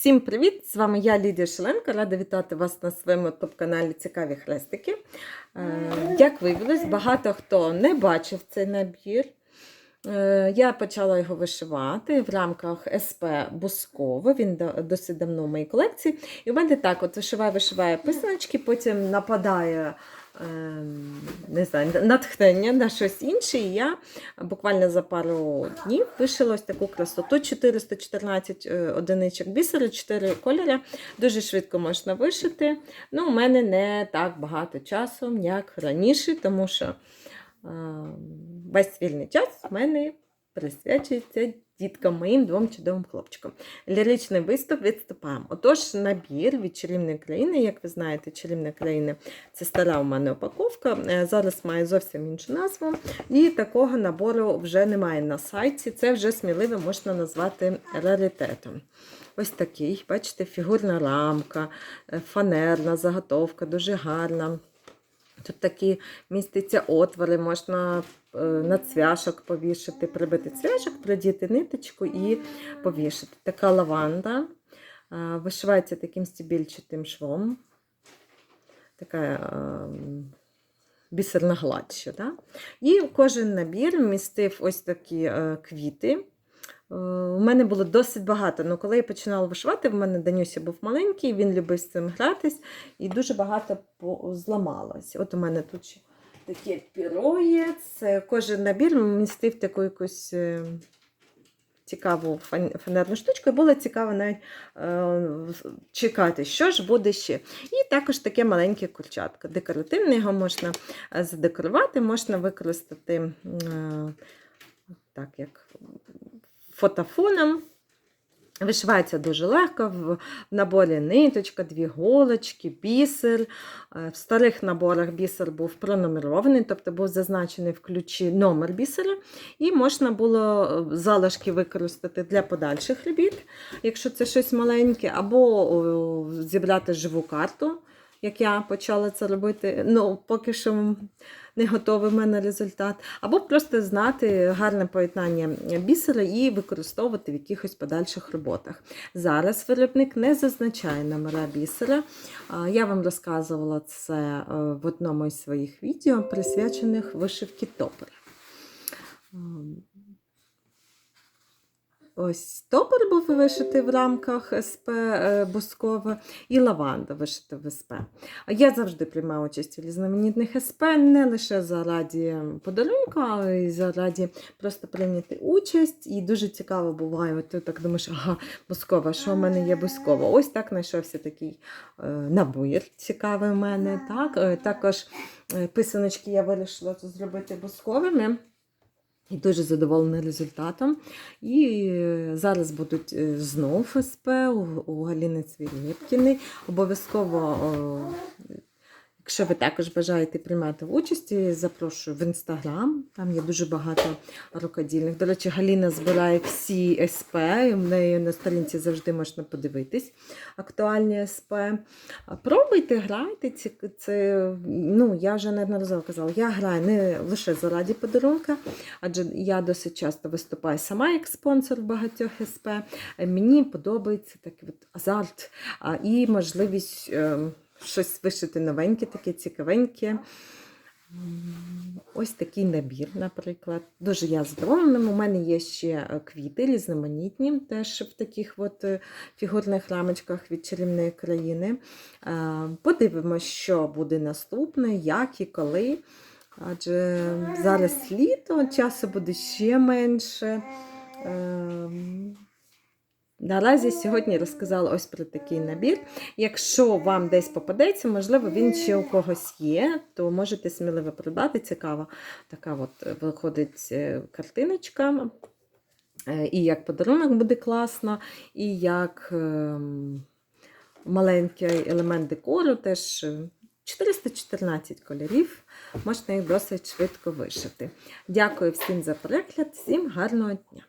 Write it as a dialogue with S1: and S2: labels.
S1: Всім привіт! З вами я Лідія Шеленко. Рада вітати вас на своєму топ-каналі Цікаві хрестики. Е, Як виявилось, багато хто не бачив цей набір. Е, Я почала його вишивати в рамках СП Бусково. Він досить давно в моїй колекції. І в мене так: от вишиваю, вишиваю писаночки, потім нападає. Ем, Не знаю, натхнення на щось інше, і я буквально за пару днів вишила ось таку красоту. 414 е, одиничок бісеру, 4 кольори. Дуже швидко можна вишити. Ну, у мене не так багато часу, як раніше, тому що е, весь вільний час в мене присвячується діткам, моїм двом чудовим хлопчикам. Ліричний виступ відступаємо. Отож, набір від чарівної країни, як ви знаєте, чарівна країна це стара у мене упаковка. Е, Зараз має зовсім іншу назву. І такого набору вже немає на сайті. Це вже сміливо можна назвати раритетом. Ось такий, бачите, фігурна рамка, е, фанерна заготовка, дуже гарна. Тут такі містяться отвори, можна е, на цвяшок повішати, прибити цвяшок, придіти ниточку і повішати. Така лаванда. е, Вишивається таким стібільчатим швом. Така е, бісерна гладь. Да? І кожен набір містив ось такі квіти. Е, У мене було досить багато. Ну, коли я починала вишивати, в мене Данюся був маленький, він любив з цим гратись, і дуже багато зламалось. От у мене тут ще таке піро є. Це кожен набір містив таку якусь е, цікаву фанерну штучку. І було цікаво навіть е, чекати, що ж буде ще. І також таке маленьке курчатко. Декоративне його можна е, задекорувати, можна використати е, так, як фотофоном. Вишивається дуже легко, в наборі ниточка, дві голочки, бісер. Е, В старих наборах бісер був пронумерований, тобто був зазначений в ключі номер бісера, і можна було е, залишки використати для подальших робіт, якщо це щось маленьке, або зібрати живу карту, як я почала це робити. Ну, поки що не готовий в мене результат, або просто знати гарне поєднання бісера і використовувати в якихось подальших роботах. Зараз виробник не зазначає номера бісера. Я вам розказувала це е, в одному із своїх відео, присвячених вишивки топора. Ось топор був вишитий в рамках СП е, Бускова і лаванда вишита в СП. А Я завжди приймаю участь у різноманітних СП, не лише зараді подарунку, а й зараді просто прийняти участь. І дуже цікаво буває, от ти так думаєш, ага, Бускова, що в мене є Бускова? Ось так знайшовся такий е, набір цікавий в мене. Так? Е, також писаночки я вирішила зробити бусковими. І дуже задоволена результатом. І е, зараз будуть е, знов СП у, Галіни Цвілєпкіни. Обов'язково, якщо ви також бажаєте приймати участь, запрошую в інстаграм. Там є дуже багато рукодільних. До речі, Галіна збирає всі СП. і В неї на сторінці завжди можна подивитись актуальні СП. Пробуйте, грайте. Це, ну, я вже неодноразово казала, я граю не лише заради подарунка, адже я досить часто виступаю сама як спонсор в багатьох СП. Мені подобається такий от азарт і можливість е, щось вишити новеньке, таке цікавеньке. Ось такий набір, наприклад. Дуже я задоволена. У мене є ще е, квіти різноманітні, теж в таких от е, фігурних рамочках від чарівної країни. Е, Подивимося, що буде наступне, як і коли. Адже зараз літо, часу буде ще менше. Наразі сьогодні розказала ось про такий набір. Якщо вам десь попадеться, можливо, він ще у когось є, то можете сміливо придбати. Цікава така от е, виходить е, картиночка. Е, І як подарунок буде класно, і як ем, маленький елемент декору, теж е, 414 кольорів, можна їх досить швидко вишити. Дякую всім за перегляд, всім гарного дня!